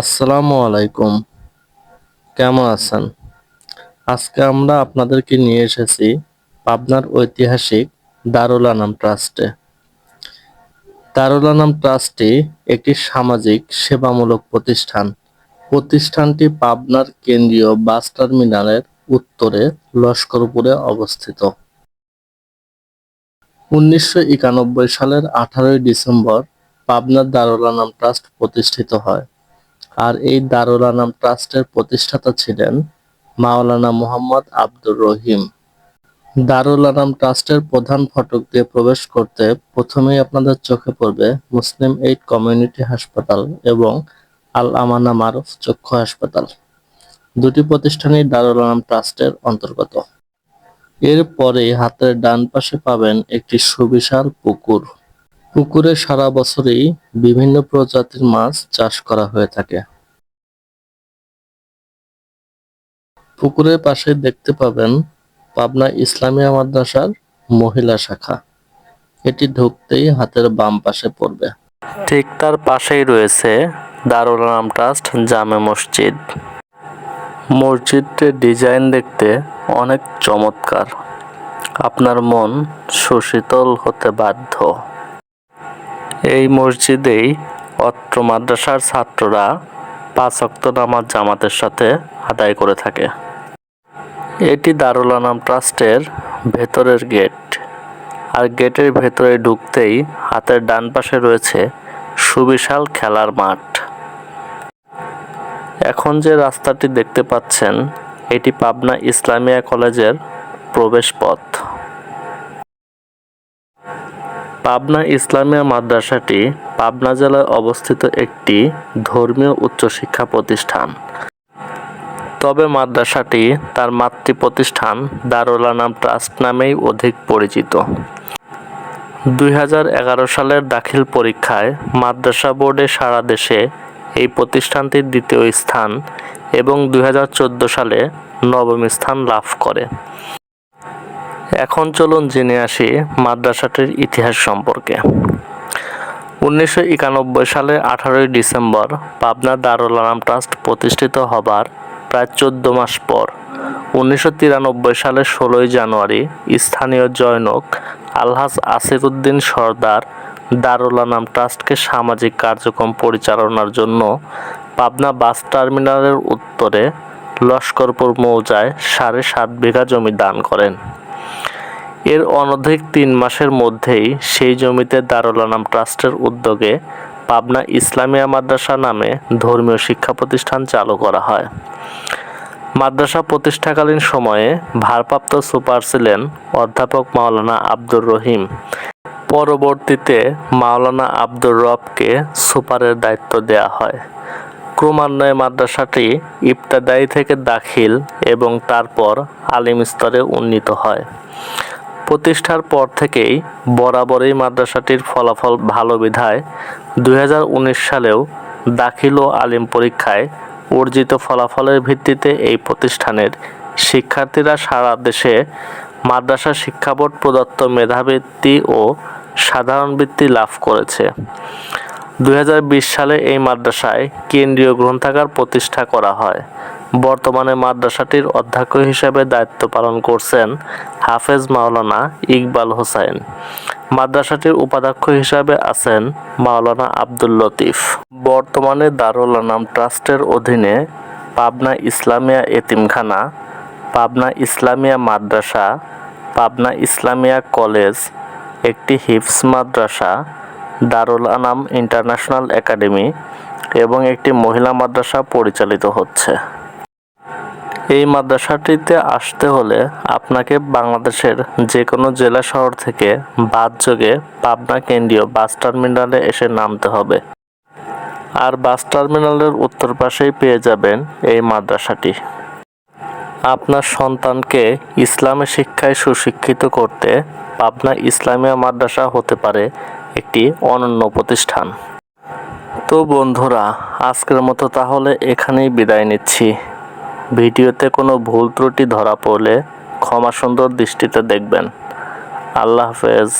আসসালামু আলাইকুম। কেমন আছেন? আজকে আমরা আপনাদেরকে নিয়ে এসেছি পাবনার ঐতিহাসিক দারুল আনাম ট্রাস্টে। দারুল আনাম ট্রাস্টটি একটি সামাজিক সেবামূলক প্রতিষ্ঠান। প্রতিষ্ঠানটি পাবনার কেন্দ্রীয় বাস টার্মিনালের উত্তরে লস্করপুরে অবস্থিত। উনিশশো একানব্বই সালের আঠারোই ডিসেম্বর পাবনার দারুল আনাম ট্রাস্ট প্রতিষ্ঠিত হয়। আর এই দারুল আনাম ট্রাস্টের প্রতিষ্ঠাতা ছিলেন মাওলানা মোহাম্মদ আব্দুর রহিম। দারুল আনাম ট্রাস্টের প্রধান ফটক দিয়ে প্রবেশ করতে প্রথমেই আপনাদের চোখে পড়বে মুসলিম এইড কমিউনিটি হাসপাতাল এবং আল আমানা মারুফ চক্ষু হাসপাতাল। দুটি প্রতিষ্ঠানই দারুল আনাম ট্রাস্টের অন্তর্গত। এরপরে হাতের ডান পাশে পাবেন একটি সুবিশাল পুকুর। পুকুরে সারা বছরই বিভিন্ন প্রজাতির মাছ চাষ করা হয়ে থাকে। পুকুরের পাশে দেখতে পাবেন পাবনা ইসলামিয়া মাদ্রাসার মহিলা শাখা। এটি ঢুকতেই হাতের বাম পাশে পড়বে। ঠিক তার পাশেই রয়েছে দারুল আনাম ট্রাস্ট জামে মসজিদ। মসজিদটির ডিজাইন দেখতে অনেক চমৎকার। আপনার মন সুশীতল হতে বাধ্য। এই মসজিদেই অত্র মাদ্রাসার ছাত্ররা পাঁচ অক্ত নামাজ জামাতের সাথে আদায় করে থাকে। এটি দারুল আনাম ট্রাস্টের ভেতরের গেট। আর গেটের ভেতরে ঢুকতেই হাতের ডান পাশে রয়েছে সুবিশাল খেলার মাঠ। এখন যে রাস্তাটি দেখতে পাচ্ছেন, এটি পাবনা ইসলামিয়া কলেজের প্রবেশ পথ। পাবনা ইসলামিয়া মাদ্রাসাটি পাবনা জেলায় অবস্থিত একটি ধর্মীয় উচ্চশিক্ষা প্রতিষ্ঠান। তবে মাদ্রাসাটি তার মাতৃ প্রতিষ্ঠান দারুল আনাম ট্রাস্ট নামেই অধিক পরিচিত। দুই হাজার এগারো সালের দাখিল পরীক্ষায় মাদ্রাসা বোর্ডে সারা দেশে এই প্রতিষ্ঠানটির দ্বিতীয় স্থান এবং দুই হাজার চোদ্দ সালে নবম স্থান লাভ করে। এখন চলুন জেনে আসি মাদ্রাসাটির ইতিহাস সম্পর্কে। উনিশশো একানব্বই সালে আঠারোই ডিসেম্বর পাবনা দারুল আনাম ট্রাস্ট প্রতিষ্ঠিত হবার প্রায় চোদ্দ মাস পর উনিশশো তিরানব্বই সালের ষোলোই জানুয়ারি স্থানীয় জয়নক আলহাজ আসিরুদ্দিন সর্দার দারুল আনাম ট্রাস্টকে সামাজিক কার্যক্রম পরিচালনার জন্য পাবনা বাস টার্মিনালের উত্তরে লস্করপুর মৌজায় সাড়ে সাত বিঘা জমি দান করেন। এর অনধিক তিন মাসের মধ্যেই সেই জমিতে দারুল আনাম ট্রাস্টের উদ্যোগে পাবনা ইসলামিয়া মাদ্রাসা নামে ধর্মীয় শিক্ষা প্রতিষ্ঠান চালু করা হয়। মাদ্রাসা প্রতিষ্ঠাকালীন সময়ে ভারপ্রাপ্ত সুপার ছিলেন অধ্যাপক মাওলানা আব্দুর রহিম। পরবর্তীতে মাওলানা আব্দুর রবকে সুপারের দায়িত্ব দেয়া হয়। ক্রমান্বয়ে মাদ্রাসাটি ইবতাদায়ী থেকে দাখিল এবং তারপর আলিম স্তরে উন্নীত হয়। প্রতিষ্ঠার পর থেকেই বরাবরই মাদ্রাসাটির ফলাফল ভালো বিধায় দুই হাজার উনিশ সালেও দাখিল ও আলিম পরীক্ষায় অর্জিত ফলাফলের ভিত্তিতে এই প্রতিষ্ঠানের শিক্ষার্থীরা সারা দেশে মাদ্রাসা শিক্ষা বোর্ড প্রদত্ত মেধাবৃত্তি ও সাধারণ বৃত্তি লাভ করেছে। দুই হাজার বিশ সালে এই মাদ্রাসায় কেন্দ্রীয় গ্রন্থাগার প্রতিষ্ঠা করা হয়। বর্তমানে মাদ্রাসাটির অধ্যক্ষ হিসেবে দায়িত্ব পালন করছেন হাফেজ মাওলানা ইকবাল হোসাইন। মাদ্রাসাটির উপাধ্যক্ষ হিসাবে আছেন মাওলানা আব্দুল লতিফ। বর্তমানে দারুল আনাম ট্রাস্টের অধীনে পাবনা ইসলামিয়া এতিমখানা, পাবনা ইসলামিয়া মাদ্রাসা, পাবনা ইসলামিয়া কলেজ, একটি হিফস মাদ্রাসা, দারুল আনাম ইন্টারন্যাশনাল একাডেমি এবং একটি মহিলা মাদ্রাসা পরিচালিত হচ্ছে। এই মাদ্রাসাটিতে আসতে হলে আপনাকে বাংলাদেশের যে কোনো জেলা শহর থেকে বাস যোগে পাবনা কেন্দ্রীয় বাস টার্মিনালে এসে নামতে হবে। আর বাস টার্মিনালের উত্তর পাশেই পেয়ে যাবেন এই মাদ্রাসাটি। আপনার সন্তানকে ইসলামী শিক্ষায় সুশিক্ষিত করতে পাবনা ইসলামিয়া মাদ্রাসা হতে পারে একটি অনন্য প্রতিষ্ঠান। তো বন্ধুরা, আজকের মতো তাহলে এখানেই বিদায় নিচ্ছি। ভিডিওতে কোনো ভুল ত্রুটি ধরা পড়লে ক্ষমা সুন্দর দৃষ্টিতে দেখবেন। আল্লাহ হাফেজ।